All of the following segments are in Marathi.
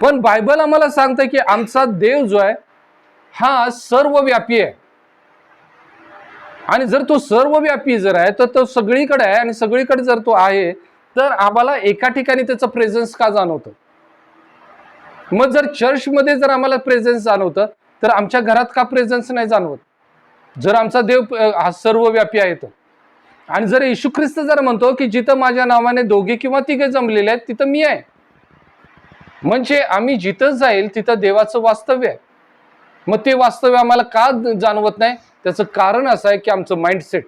पण बायबल आम्हाला सांगतं की आमचा देव जो आहे हा सर्वव्यापी आहे. आणि जर तो सर्वव्यापी जर आहे तर तो सगळीकडे आहे आणि सगळीकडे जर तो आहे तर आम्हाला एका ठिकाणी त्याचं प्रेझेन्स का जाणवतं? मग जर चर्चमध्ये जर आम्हाला प्रेझेन्स जाणवतं तर आमच्या घरात का प्रेझेन्स नाही जाणवत? जर आमचा देव हा सर्वव्यापी आहे तर. आणि जर येशू ख्रिस्त जर म्हणतो की जिथं माझ्या नावाने दोघे किंवा तिघे जमलेले आहेत तिथं मी आहे. म्हणजे आम्ही जिथं जाईल तिथं देवाचं वास्तव्य आहे. मग ते वास्तव्य आम्हाला का जाणवत नाही? त्याचं कारण असं आहे की आमचं माइंडसेट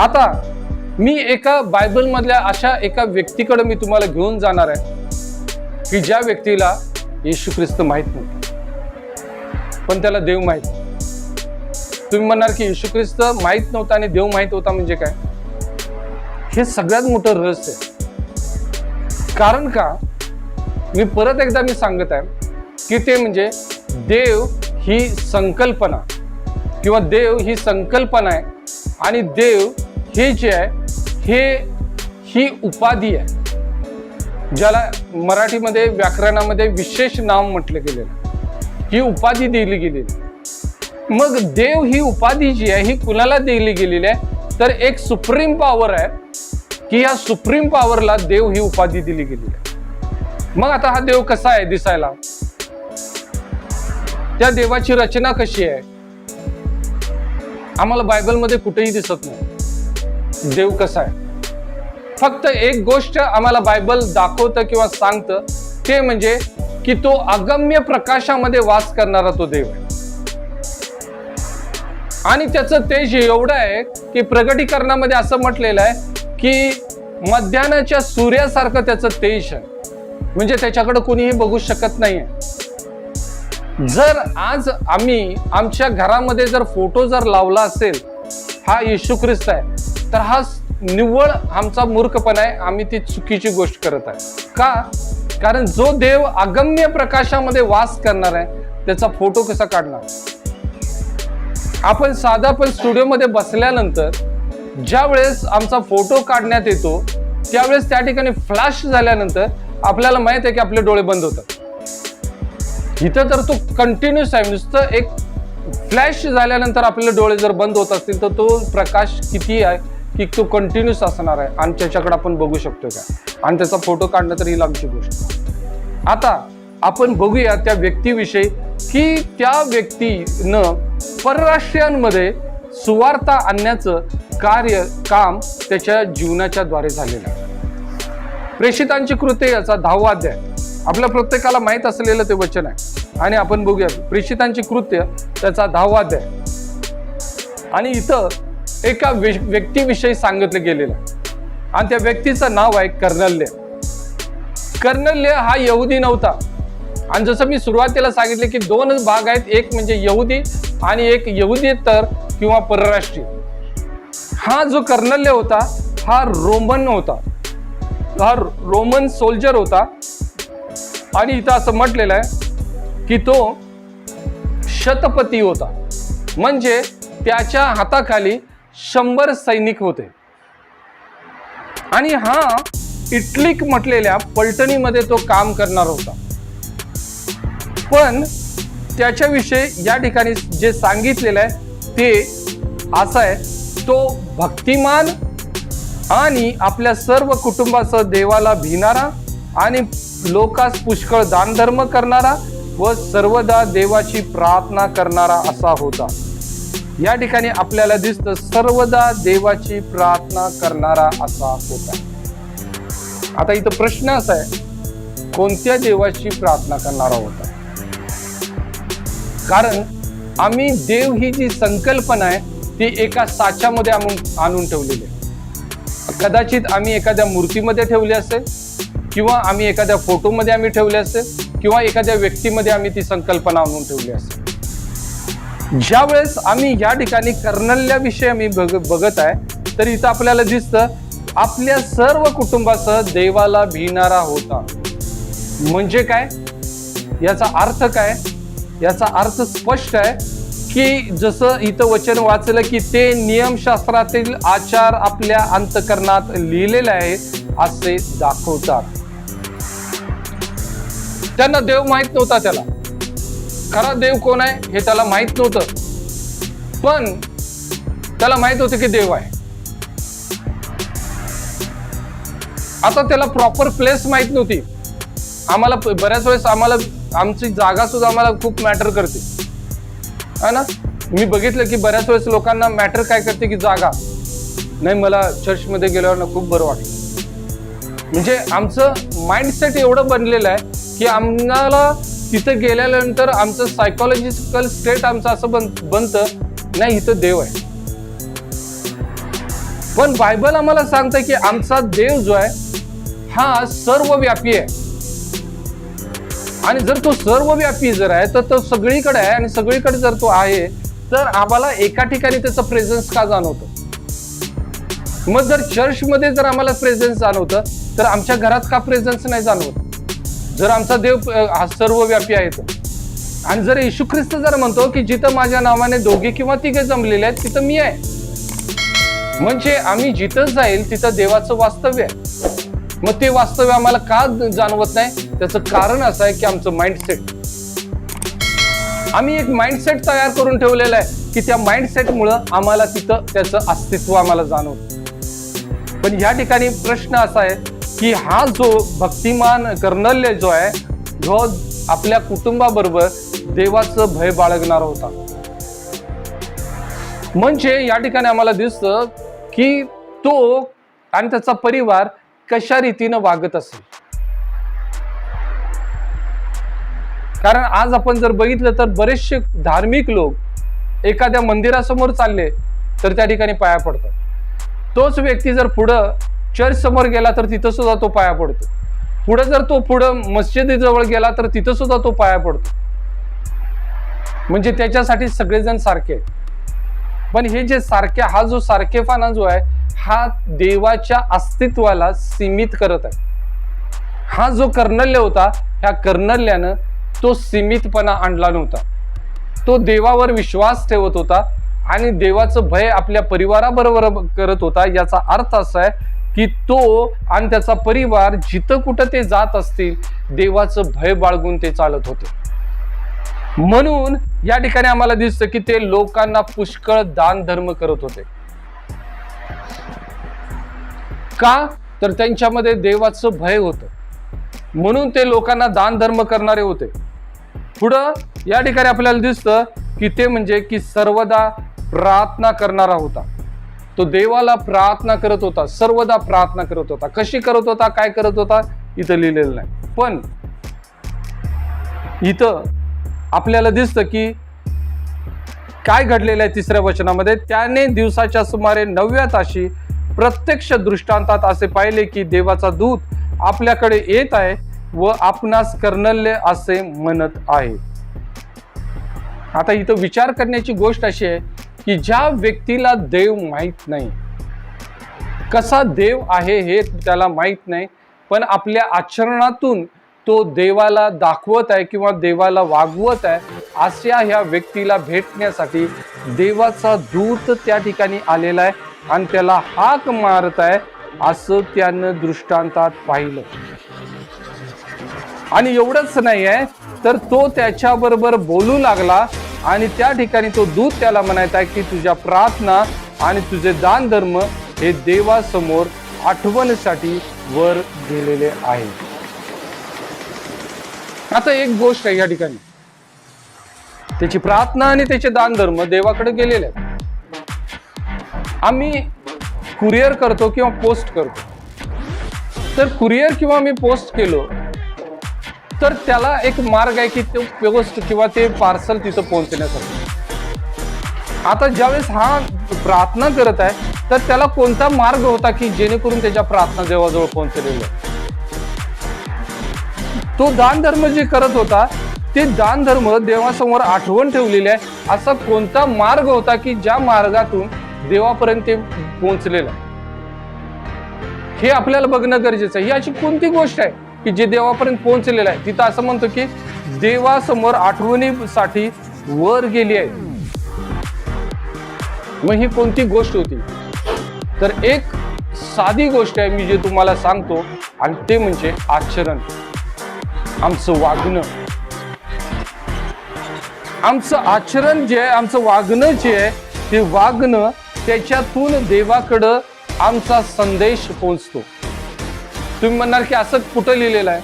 आता मी एका बायबलमधल्या अशा एका व्यक्तीकडे मी तुम्हाला घेऊन जाणार आहे की ज्या व्यक्तीला येशू ख्रिस्त माहीत नव्हतं. पण त्याला देव माहीत. तुम्ही म्हणणार की येशू ख्रिस्त माहीत नव्हता आणि देव माहीत होता म्हणजे काय? हे सगळ्यात मोठं रहस्य आहे. कारण का? मी परत एकदा मी सांगत आहे की ते म्हणजे देव ही संकल्पना किंवा देव ही संकल्पना आहे आणि देव हे जे आहे हे ही उपाधी आहे ज्याला मराठीमध्ये व्याकरणामध्ये विशेष नाव म्हटलं गेलेलं आहे. ही उपाधी दिली गेलेली मग देव ही उपाधी जी आहे ही कुणाला दिली गेलेली आहे? तर एक सुप्रीम पॉवर आहे की या सुप्रीम पॉवरला देव ही उपाधी दिली गेलेली आहे. मग आता हा देव कसा आहे दिसायला? त्या देवाची रचना कशी आहे? आम्हाला बायबलमध्ये कुठेही दिसत नाही. देव कसा आहे? फक्त एक गोष्ट आम्हाला बायबल दाखवतं किंवा सांगतं ते म्हणजे की तो अगम्य प्रकाशामध्ये वास करणारा तो देव आहे. आणि त्याचं तेज एवढं आहे की प्रगटीकरणामध्ये असं म्हटलेलं आहे की मध्यानाच्या सूर्यासारखं त्याचं तेज आहे. म्हणजे त्याच्याकडे कोणीही बघू शकत नाहीये. जर आज आम्ही आमच्या घरामध्ये जर फोटो जर लावला असेल हा येशू ख्रिस्त आहे तर हा निव्वळ आमचा मूर्खपणा आहे. आम्ही ती चुकीची गोष्ट करत आहे. का? कारण जो देव अगम्य प्रकाशामध्ये वास करणार आहे त्याचा फोटो कसा काढणार? आपण साधा पण स्टुडिओमध्ये बसल्यानंतर ज्या वेळेस आमचा फोटो काढण्यात येतो त्यावेळेस त्या ठिकाणी फ्लॅश झाल्यानंतर आपल्याला माहीत आहे की आपले डोळे बंद होतात. इथं तर तो कंटिन्युअस आहे. नुसतं एक फ्लॅश झाल्यानंतर आपले डोळे जर बंद होत असतील तर तो प्रकाश किती आहे? की तो कंटिन्यूस असणार आहे. आणि त्याच्याकडे आपण बघू शकतो का? आणि त्याचा फोटो काढणं तर ही लांबची गोष्ट आता आपण बघूया त्या व्यक्तीविषयी की त्या व्यक्तीनं परराष्ट्रीयांमध्ये सुवार्ता आणण्याचं कार्य काम त्याच्या जीवनाच्या द्वारे झालेलं आहे. प्रेषितांची कृत्य याचा दहावा अध्याय. आपल्या प्रत्येकाला माहीत असलेलं ते वचन आहे. आणि आपण बघूया प्रेषितांची कृत्य त्याचा दहावा अध्याय. आणि इथं एका व्यक्तीविषयी सांगितलं गेलेलं. आणि त्या व्यक्तीचं नाव आहे कर्नल्य कर्नल्य हा यहुदी नव्हता. आणि जसं मी सुरुवातीला सांगितले की दोनच भाग आहेत एक म्हणजे यहुदी आणि एक यहुदीतर किंवा परराष्ट्रीय. हा जो कर्नल्य होता हा रोमन होता. हा रोमन सोल्जर होता. आणि इथं असं म्हटलेलं आहे की तो शतपती होता. म्हणजे त्याच्या हाताखाली शंभर सैनिक होते. आणि हा इटलिक म्हटलेल्या पलटणीमध्ये तो काम करणार होता. पण त्याच्याविषयी या ठिकाणी जे सांगितलेलं आहे ते असं आहे तो भक्तिमान आणि आपल्या सर्व कुटुंबासह देवाला भिनारा आणि लोकास पुष्कळ दानधर्म करणारा व सर्वदा देवाची प्रार्थना करणारा असा होता. या ठिकाणी आपल्याला दिसतं सर्वदा देवाची प्रार्थना करणारा असा होता. आता इथं प्रश्न असा आहे कोणत्या देवाची प्रार्थना करणारा होता? कारण आम्ही देव ही जी संकल्पना आहे ती एका साच्यामध्ये आणून आणून ठेवलेली आहे. कदाचित आम्ही एखाद्या मूर्तीमध्ये ठेवली असेल किंवा आम्ही एखाद्या फोटोमध्ये आम्ही ठेवले असेल किंवा एखाद्या व्यक्तीमध्ये आम्ही ती संकल्पना आणून ठेवली असेल. ज्या वेळेस आम्ही या ठिकाणी कर्नल्याविषयी आम्ही बघ बघत आहे तर इथं आपल्याला दिसतं आपल्या सर्व कुटुंबासह देवाला भिनारा होता. म्हणजे काय? याचा अर्थ काय? याचा अर्थ स्पष्ट आहे की जसं इथं वचन वाचलं की ते नियमशास्त्रातील आचार आपल्या अंतकरणात लिहिलेले आहेत असे दाखवतात. त्यांना देव माहीत नव्हता त्याला. खरा देव कोण आहे हे त्याला माहीत नव्हतं. पण त्याला माहीत होतं की देव आहे. आता त्याला प्रॉपर प्लेस माहीत नव्हती. आम्हाला बऱ्याच वेळेस आम्हाला आमची जागा सुद्धा आम्हाला खूप मॅटर करते. है ना? मी बघितलं की बऱ्याच वेळेस लोकांना मॅटर काय करते की जागा. नाही मला चर्चमध्ये गेल्यावर ना खूप बरं वाटलं. म्हणजे आमचं माइंडसेट एवढं बनलेलं आहे की आम्हाला तिथं गेल्यानंतर आमचं सायकोलॉजिकल स्टेट आमचं असं बन बनतं नाही इथं देव आहे. पण बायबल आम्हाला सांगतं की आमचा देव जो आहे हा सर्वव्यापी आहे. आणि जर तो सर्वव्यापी जर आहे तर तो सगळीकडे आहे आणि सगळीकडे जर तो आहे तर आम्हाला एका ठिकाणी त्याचं प्रेझेन्स का जाणवतो? मग जर चर्चमध्ये जर आम्हाला प्रेझेन्स जाणवतं तर आमच्या घरात का प्रेझेन्स नाही जाणवत? जर आमचा देव हा हा सर्वव्यापी आहे तर आणि जर येशू ख्रिस्त जर म्हणतो की जिथं माझ्या नावाने दोघे किंवा तिघे जमलेले आहेत तिथं मी आहे. म्हणजे आम्ही जिथं जाईल तिथं देवाचं वास्तव्य आहे. मग ते वास्तव्य आम्हाला का जाणवत नाही? त्याचं कारण असं आहे की आमचं माइंडसेट आम्ही एक माइंडसेट तयार करून ठेवलेला आहे की त्या माइंडसेटमुळं आम्हाला तिथं त्याचं अस्तित्व आम्हाला जाणवत. पण या ठिकाणी प्रश्न असा आहे की हा जो भक्तिमान कर्नल्य जो आहे जो आपल्या कुटुंबाबरोबर देवाचं भय बाळगणारा होता. म्हणजे या ठिकाणी आम्हाला दिसतं की तो आणि त्याचा परिवार कशा रीतीनं वागत असेल. कारण आज आपण जर बघितलं तर बरेचसे धार्मिक लोक एखाद्या मंदिरासमोर चालले तर त्या ठिकाणी पाया पडतात. तोच व्यक्ती जर पुढं चर्च समोर गेला तर तिथं सुद्धा तो पाया पडतो. पुढे जर तो पुढं मस्जिदीजवळ गेला तर तिथं सुद्धा तो पाया पडतो. म्हणजे त्याच्यासाठी सगळेजण सारखे पण हे जे सारखे हा जो सारखेपणा जो आहे हा देवाच्या अस्तित्वाला सीमित करत आहे. हा जो कर्नल्य होता ह्या कर्नल्यानं तो सीमितपणा आणला नव्हता. तो देवावर विश्वास ठेवत होता आणि देवाचं भय आपल्या परिवाराबरोबर करत होता याचा अर्थ असा आहे की तो आणि त्याचा परिवार जिथं कुठं ते जात असतील देवाचं भय बाळगून ते चालत होते. म्हणून या ठिकाणी आम्हाला दिसतं की ते लोकांना पुष्कळ दान धर्म करत होते. का? तर त्यांच्यामध्ये देवाचं भय होतं. म्हणून ते लोकांना दान धर्म करणारे होते. पुढं या ठिकाणी आपल्याला दिसतं की ते म्हणजे की सर्वदा प्रार्थना करणारा होता. तो देवाला प्रार्थना करत होता सर्वदा प्रार्थना करत होता. कशी करत होता काय करत होता इथं लिहिलेलं नाही. पण इथं आपल्याला दिसतं की काय घडलेलं आहे तिसऱ्या वचनामध्ये? त्याने दिवसाच्या सुमारे नवव्या ताशी प्रत्यक्ष दृष्टांतात असे पाहिले की देवाचा दूत आपल्याकडे येत आहे व आपणास कर्णल्य असे म्हणत आहे. आता इथं विचार करण्याची गोष्ट अशी आहे की ज्या व्यक्तीला देव माहीत नाही कसा देव आहे हे त्याला माहीत नाही पण आपल्या आचरणातून तो देवाला दाखवत आहे किंवा देवाला वागवत आहे अशा ह्या व्यक्तीला भेटण्यासाठी देवाचा दूत त्या ठिकाणी आलेला आहे आणि त्याला हाक मारत आहे असं त्यानं दृष्टांतात पाहिलं. आणि एवढंच नाही आहे तर तो त्याच्याबरोबर बोलू लागला आणि त्या ठिकाणी तो दूत त्याला म्हणायचा आहे की तुझ्या प्रार्थना आणि तुझे दान धर्म हे देवासमोर आठवणीसाठी वर गेलेले आहे. आता एक गोष्ट आहे या ठिकाणी. त्याची प्रार्थना आणि त्याचे दान धर्म देवाकडे गेलेले आहेत. आम्ही कुरिअर करतो किंवा पोस्ट करतो. तर कुरिअर किंवा मी पोस्ट केलो तर त्याला एक मार्ग आहे की ते व्यवस्थित किंवा ते पार्सल तिथं पोहोचण्यासाठी. आता ज्यावेळेस हा प्रार्थना करत आहे तर त्याला कोणता मार्ग होता की जेणेकरून त्याच्या प्रार्थना देवाजवळ पोहोचलेल्या तो दानधर्म जे करत होता ते दानधर्म देवासमोर आठवण ठेवलेली आहे. असा कोणता मार्ग होता की ज्या मार्गातून देवापर्यंत ते पोहोचलेलं हे आपल्याला बघणं गरजेचं आहे. ही अशी कोणती गोष्ट आहे? की जे देवापर्यंत पोहोचलेलं आहे. तिथं असं म्हणतो की देवासमोर आठवणीसाठी वर गेली आहे. मग ही कोणती गोष्ट होती? तर एक साधी गोष्ट आहे मी जे तुम्हाला सांगतो आणि ते म्हणजे आचरण. आमचं वागणं. आमचं आचरण जे आहे आमचं वागणं जे आहे ते वागणं त्याच्यातून देवाकडं आमचा संदेश पोहोचतो. तुम्ही म्हणणार की असं कुठं लिहिलेलं आहे?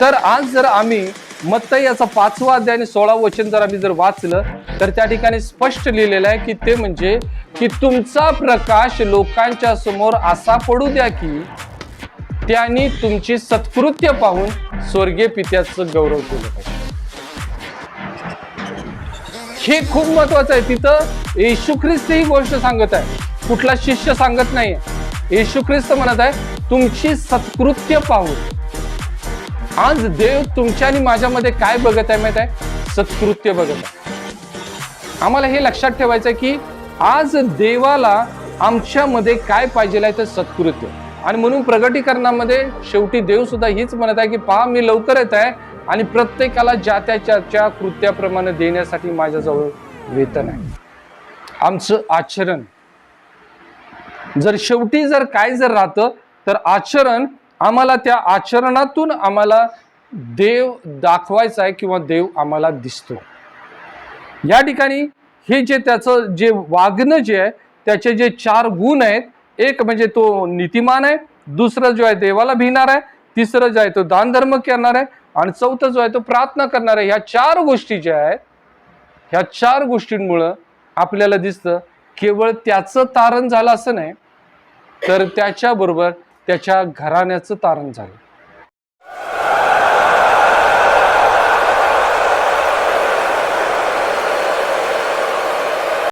तर आज जर आम्ही मत्ताई याचा पाचवा अध्याय आणि सोळा वचन जर आम्ही जर वाचलं तर त्या ठिकाणी स्पष्ट लिहिलेलं आहे की ते म्हणजे की तुमचा प्रकाश लोकांच्या समोर असा पडू द्या की त्यांनी तुमची सत्कृत्य पाहून स्वर्गीय पित्याचं गौरव केलं पाहिजे. हे खूप महत्वाचं आहे. तिथं येशू ख्रिस्त ही गोष्ट सांगत आहे. कुठला शिष्य सांगत नाही येशू ख्रिस्त म्हणत आहे तुमची सत्कृत्य पाहून आज देव तुमच्या आणि माझ्यामध्ये काय बघत आहे माहीत आहे? सत्कृत्य बघत आहे. आम्हाला हे लक्षात ठेवायचं आहे की आज देवाला आमच्यामध्ये काय पाहिजे आहे तर सत्कृत्य. आणि म्हणून प्रगटीकरणामध्ये शेवटी देव सुद्धा हीच म्हणत आहे की पहा मी लवकर येत आहे आणि प्रत्येकाला ज्या त्याच्या कृत्याप्रमाणे देण्यासाठी माझ्याजवळ वेतन आहे. आमचं आचरण जर शेवटी जर काय जर राहतं तर आचरण आम्हाला त्या आचरणातून आम्हाला देव दाखवायचा आहे किंवा देव आम्हाला दिसतो. या ठिकाणी हे जे त्याचं जे वागणं जे आहे त्याचे जे चार गुण आहेत एक म्हणजे तो नीतिमान आहे दुसरं जो आहे देवाला भिणार आहे तिसरं जो आहे तो दान धर्म करणार आहे आणि चौथं जो आहे तो प्रार्थना करणार आहे. ह्या चार गोष्टी ज्या आहेत ह्या चार गोष्टींमुळं आपल्याला दिसतं केवळ त्याचं तारण झालं असं नाही तर त्याच्याबरोबर त्याच्या घराण्याचं तारण झालं.